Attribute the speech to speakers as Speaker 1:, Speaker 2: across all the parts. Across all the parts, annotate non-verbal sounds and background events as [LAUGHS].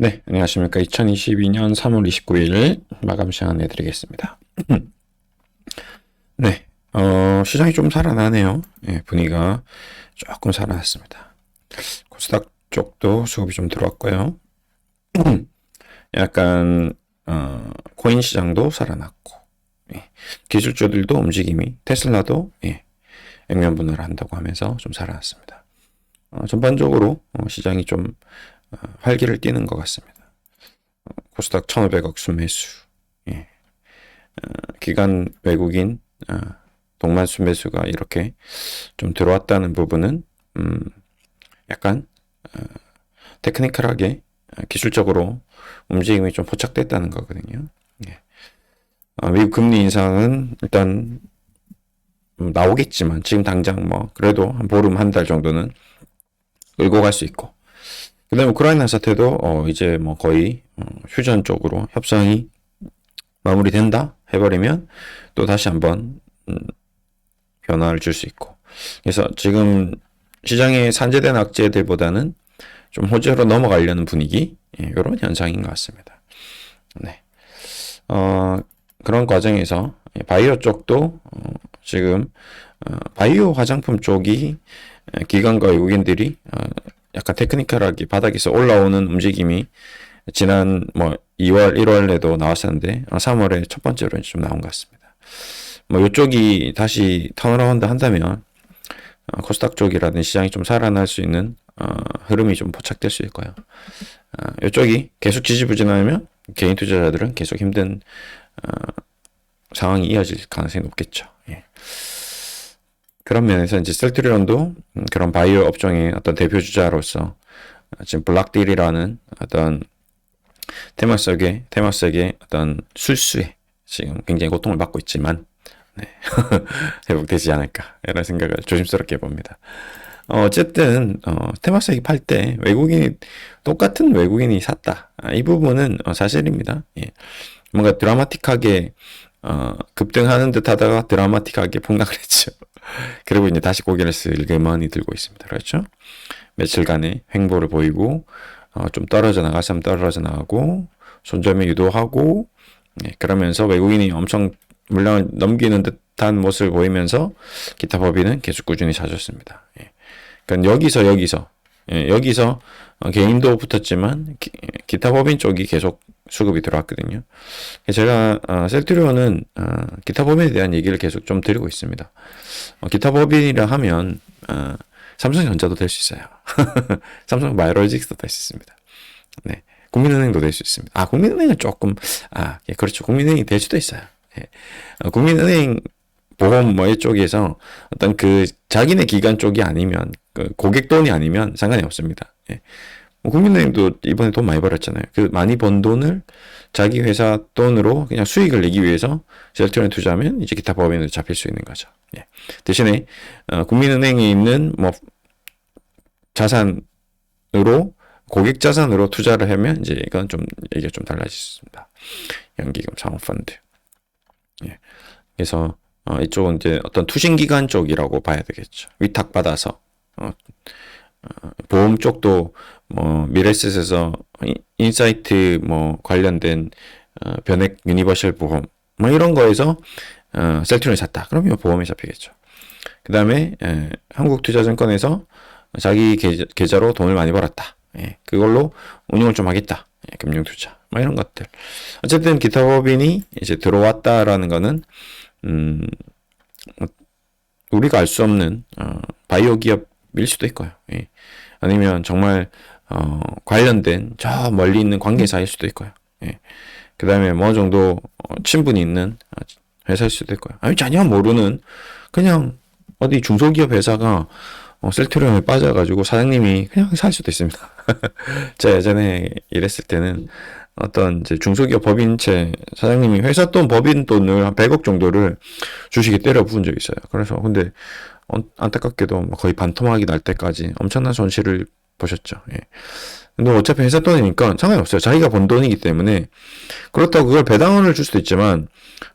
Speaker 1: 네, 안녕하십니까. 2022년 3월 29일 마감 시간 내드리겠습니다. [CLEARS THROAT] 네, 어, 시장이 좀 살아나네요. 예, 분위기가 조금 살아났습니다. 코스닥 쪽도 수급이 좀 들어왔고요. [CLEARS THROAT] 약간, 어, 코인 시장도 살아났고, 예, 기술주들도 움직임이, 테슬라도, 예, 액면 분할을 한다고 하면서 좀 살아났습니다. 어, 전반적으로 어, 시장이 좀 어, 활기를 띠는 것 같습니다. 어, 코스닥 1,500억 순매수, 예. 어, 기간 외국인 어, 동반 순매수가 이렇게 좀 들어왔다는 부분은 음, 약간 어, 테크니컬하게 어, 기술적으로 움직임이 좀 포착됐다는 거거든요. 예. 어, 미국 금리 인상은 일단 음, 나오겠지만 지금 당장 뭐 그래도 한 보름 한 달 정도는 끌고 갈 수 있고 그다음에 우크라이나 사태도 어 이제 뭐 거의 어, 휴전 쪽으로 협상이 마무리된다 해버리면 또 다시 한번 음, 변화를 줄 수 있고 그래서 지금 시장의 산재된 악재들보다는 좀 호재로 넘어가려는 분위기 예, 이런 현상인 것 같습니다. 네. 어, 그런 과정에서 바이오 쪽도 어, 지금 어, 바이오 화장품 쪽이 에, 기관과 외국인들이 어, 약간 테크니컬하게 바닥에서 올라오는 움직임이 지난 뭐 2월, 1월에도 나왔었는데 3월에 첫 번째로 좀 나온 것 같습니다. 뭐 이쪽이 다시 턴어라운드 한다면 어, 코스닥 쪽이라든 시장이 좀 살아날 수 있는 어, 흐름이 좀 포착될 수 있고요. 어, 이쪽이 계속 지지부진하면 개인 투자자들은 계속 힘든 어, 상황이 이어질 가능성이 높겠죠. 예. 그런 면에서 이제 셀트리온도 음, 그런 바이오 업종의 어떤 대표 주자로서 어, 지금 블락딜이라는 어떤 테마석의 테마석의 어떤 술수에 지금 굉장히 고통을 받고 있지만 네. [LAUGHS] 회복되지 않을까 이런 생각을 조심스럽게 봅니다. 어, 어쨌든 어, 테마석이 팔 때 외국인이 똑같은 외국인이 샀다 아, 이 부분은 어, 사실입니다. 예. 뭔가 드라마틱하게 어, 급등하는 듯하다가 드라마틱하게 폭락을 했죠. 그리고 이제 다시 고개를 슬그머니 들고 있습니다. 그렇죠? 며칠간의 횡보를 보이고 어, 좀 떨어져 나가서 떨어져 나가고 손점에 유도하고 예, 그러면서 외국인이 엄청 물량을 넘기는 듯한 모습을 보이면서 기타 법인은 계속 꾸준히 사줬습니다. 예. 그러니까 여기서 여기서 예, 여기서 어, 개인도 붙었지만 기, 타 법인 쪽이 계속 수급이 들어왔거든요. 제가 어, 셀트리온은 어, 기타 법인에 대한 얘기를 계속 좀 드리고 있습니다. 어, 기타 법인이라 하면 어, 삼성전자도 될 수 있어요. [LAUGHS] 삼성 바이오로직스도 될 수 있습니다. 네. 국민은행도 될 수 있습니다. 아, 국민은행은 조금, 아, 예, 그렇죠. 국민은행이 될 수도 있어요. 예. 어, 국민은행 보험 뭐 이쪽에서 어떤 그 자기네 기관 쪽이 아니면 그 고객 돈이 아니면 상관이 없습니다. 예. 뭐 국민은행도 이번에 돈 많이 벌었잖아요. 그 많이 번 돈을 자기 회사 돈으로 그냥 수익을 내기 위해서 셀트론에 투자하면 이제 기타 법인으로 잡힐 수 있는 거죠. 예. 대신에 어, 국민은행에 있는 뭐 자산으로 고객 자산으로 투자를 하면 이제 이건 좀 얘기가 좀 달라지습니다. 연기금 창업펀드. 예. 그래서 어, 이쪽은 이제 어떤 투신기관 쪽이라고 봐야 되겠죠. 위탁 받아서 어, 어, 보험 쪽도 뭐 미래셋에서 인사이트 뭐 관련된 어, 변액 유니버셜 보험 뭐 이런 거에서 어, 셀트론이 샀다. 그러면 보험에 잡히겠죠. 그 다음에 한국투자증권에서 자기 계좌, 로 돈을 많이 벌었다. 예, 그걸로 운용을 좀 하겠다. 예, 금융투자. 뭐 이런 것들. 어쨌든 기타 법인이 이제 들어왔다라는 거는 음, 우리가 알 수 없는 어, 바이오 기업일 수도 있고요. 예. 아니면 정말 어, 관련된 저 멀리 있는 관계사일 수도 있고요. 예. 그 다음에 뭐 정도 어, 친분이 있는 어, 회사일 수도 있고요. 아니 전혀 모르는 그냥 어디 중소기업 회사가 어, 셀트리온에 빠져가지고 사장님이 그냥 살 수도 있습니다. [LAUGHS] 제가 예전에 일했을 때는 어떤 이제 중소기업 법인체 사장님이 회사 돈 법인 돈을 한 100억 정도를 주식에 때려 부은 적이 있어요. 그래서 근데 어, 안타깝게도 뭐 거의 반토막이 날 때까지 엄청난 손실을 보셨죠. 예. 근데 어차피 회사 돈이니까 상관이 없어요. 자기가 번 돈이기 때문에 그렇다고 그걸 배당원을 줄 수도 있지만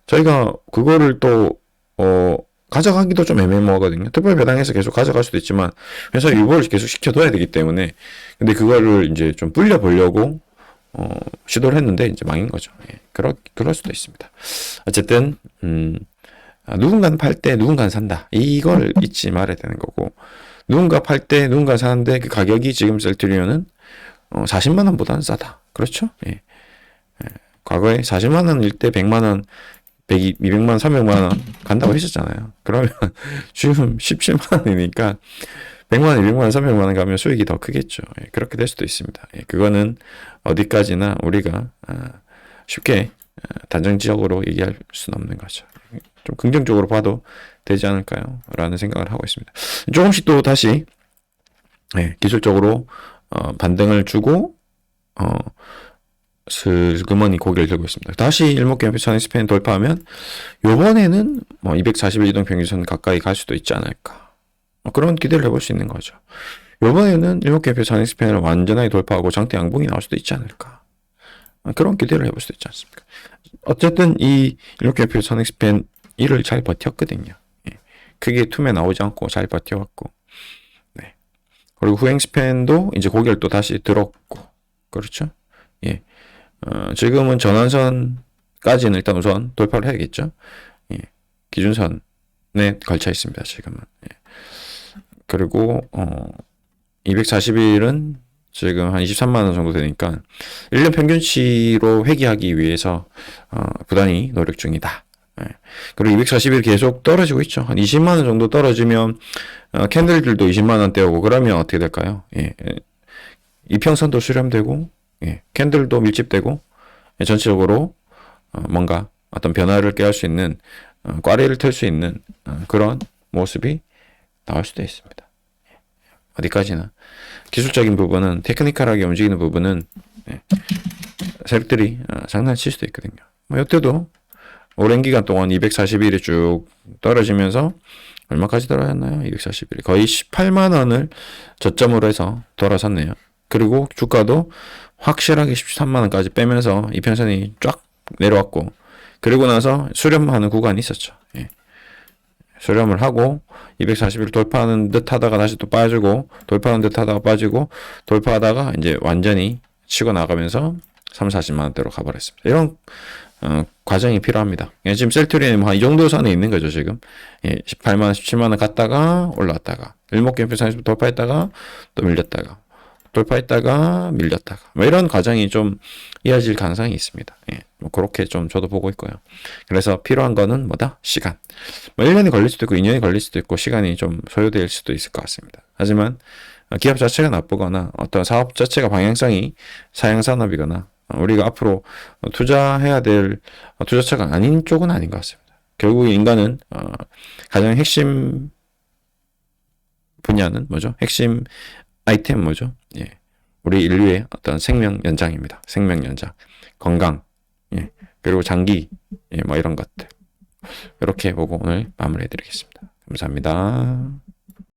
Speaker 1: 저희가 그거를 또 어, 가져가기도 좀 애매모호하거든요. 특별 배당해서 계속 가져갈 수도 있지만 회사 유보를 계속 시켜둬야 되기 때문에 근데 그거를 이제 좀 불려 보려고 어, 시도를 했는데 이제 망인 거죠. 예, 그럴 그럴 수도 있습니다. 어쨌든 음, 아, 누군가는 팔 때 누군가는 산다. 이걸 잊지 말아야 되는 거고 누군가 팔 때 누군가 사는데 그 가격이 지금 셀트리온은 어, 40만 원보다는 싸다. 그렇죠? 예. 예. 과거에 40만 원일 때 100만 원, 100, 200만 원, 300만 원 간다고 했었잖아요. 그러면 [LAUGHS] 지금 17만 원이니까 100만 원, 200만 원, 300만 원 가면 수익이 더 크겠죠. 예, 그렇게 될 수도 있습니다. 예, 그거는 어디까지나 우리가 아, 쉽게 아, 단정지적으로 얘기할 수는 없는 거죠. 좀 긍정적으로 봐도 되지 않을까요? 라는 생각을 하고 있습니다. 조금씩 또 다시 예, 기술적으로 어, 반등을 주고 어, 슬그머니 고개를 들고 있습니다. 다시 일목균 선의 스팬 돌파하면 요번에는 뭐 240일 이동 평균선 가까이 갈 수도 있지 않을까. 뭐 그런 기대를 해볼 수 있는 거죠. 요번에는 일목균 선의 스팬을 완전하게 돌파하고 장대 양봉이 나올 수도 있지 않을까. 어, 그런 기대를 해볼 수도 있지 않습니까? 어쨌든 이 일목균 선의 스팬 이를 잘 버텼거든요. 예. 크게 툼에 나오지 않고 잘 버텨왔고. 네. 그리고 후행 스팬도 이제 고개를 또 다시 들었고. 그렇죠? 예. 어, 지금은 전환선까지는 일단 우선 돌파를 해야겠죠. 예. 기준선에 걸쳐 있습니다. 지금은. 예. 그리고 어, 240일은 지금 한 23만 원 정도 되니까 1년 평균치로 회귀하기 위해서 어, 부단히 노력 중이다. 예. 그리고 240일 계속 떨어지고 있죠. 한 20만 원 정도 떨어지면 어, 캔들들도 20만 원대 오고 그러면 어떻게 될까요? 예. 예. 이평선도 수렴되고 예. 캔들도 밀집되고 예. 전체적으로 어, 뭔가 어떤 변화를 깨할 수 있는 어, 꽈리를 털수 있는 어, 그런 모습이 나올 수도 있습니다. 예. 어디까지나 기술적인 부분은 테크니컬하게 움직이는 부분은 예. 세력들이 어, 장난칠 수도 있거든요. 뭐 이때도 오랜 기간 동안 241이 쭉 떨어지면서 얼마까지 떨어졌나요? 241이 거의 18만 원을 저점으로 해서 돌아섰네요. 그리고 주가도 확실하게 13만 원까지 빼면서 이평선이 쫙 내려왔고 그리고 나서 수렴하는 구간이 있었죠. 예. 수렴을 하고 241 돌파하는 듯 하다가 다시 또 빠지고 돌파하는 듯 하다가 빠지고 돌파하다가 이제 완전히 치고 나가면서 3, 40만 원대로 가버렸습니다. 이런 어, 과정이 필요합니다. 예, 지금 셀트리는 뭐이 정도 선에 있는 거죠, 지금. 예, 18만 원, 17만 원 갔다가 올라왔다가 일목균표 상에서 돌파했다가 또 밀렸다가 돌파했다가 밀렸다가 뭐 이런 과정이 좀 이어질 가능성이 있습니다. 예, 뭐 그렇게 좀 저도 보고 있고요. 그래서 필요한 거는 뭐다? 시간. 뭐 1년이 걸릴 수도 있고 2년이 걸릴 수도 있고 시간이 좀 소요될 수도 있을 것 같습니다. 하지만 기업 자체가 나쁘거나 어떤 사업 자체가 방향성이 사양산업이거나 우리가 앞으로 투자해야 될 투자처가 아닌 쪽은 아닌 것 같습니다. 결국 인간은 어, 가장 핵심 분야는 뭐죠? 핵심 아이템 뭐죠? 예. 우리 인류의 어떤 생명 연장입니다. 생명 연장, 건강, 예. 그리고 장기, 예, 뭐 이런 것들. 이렇게 보고 오늘 마무리해 드리겠습니다. 감사합니다.